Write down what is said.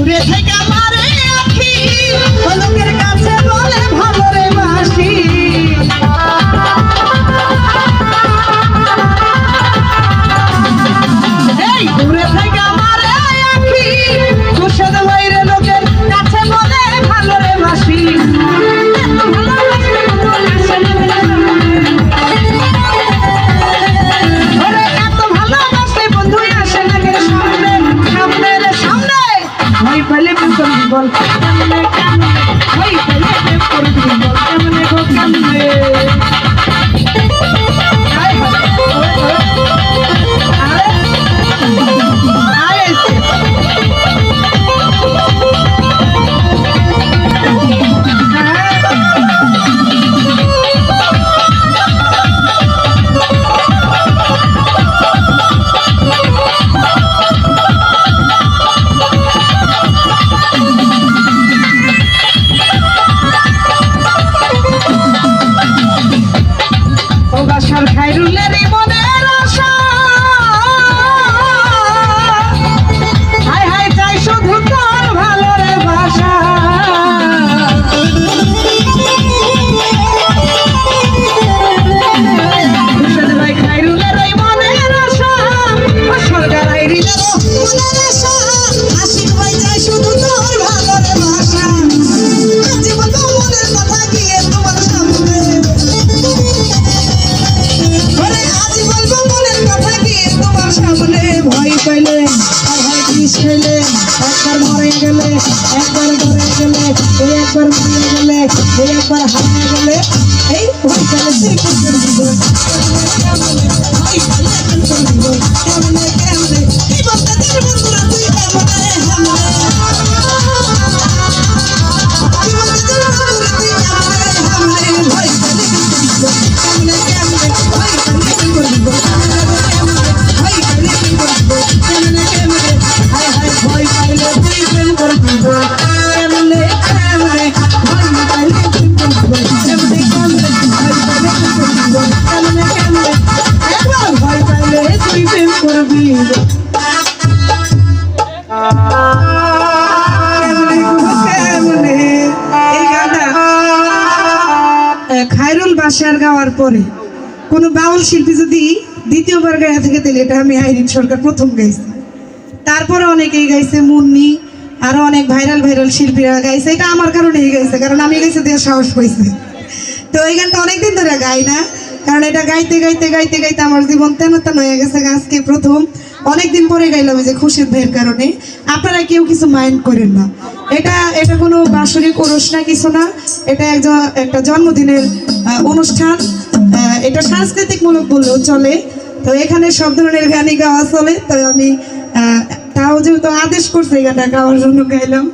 দূরে থেকে প্রেম আর খেলে একবার মরে গেলে, একবার মরে গেলে এই একবার মরে গেলে এই একবার হারিয়ে গেলে, এই ভয় খায়রুল বাসার গাওয়ার পরে কোনো বাউল শিল্পী যদি দ্বিতীয়বার গায়ে থেকে, তাহলে এটা আমি আইরিন সরকার প্রথম গাইছি। তারপরে অনেকেই গাইছে মুন্নি আরও অনেক ভাইরাল ভাইরাল শিল্পীরা গাইছে। এটা আমার কারণেই গাইছে, কারণ আমি গাইছে দিয়ে সাহস পাইছে। তো এই গানটা অনেকদিন ধরে গাই না, কারণ এটা গাইতে গাইতে গাইতে গাইতে আমার জীবন তেন তেন হয়ে গেছে আজকে প্রথম। অনেকদিন পরে গাইলাম যে খুশির ভাইয়ের কারণে। আপনারা কেউ কিছু মাইন্ড করেন না। এটা এটা কোনো বাসরিক ওরস না, কিছু না। এটা একজন একটা জন্মদিনের অনুষ্ঠান। এটা সাংস্কৃতিক মূলক বললেও চলে। তো এখানে সব ধরনের গানই গাওয়া চলে। তো আমি তাও যেহেতু আদেশ করছে এই গানটা গাওয়ার জন্য গাইলাম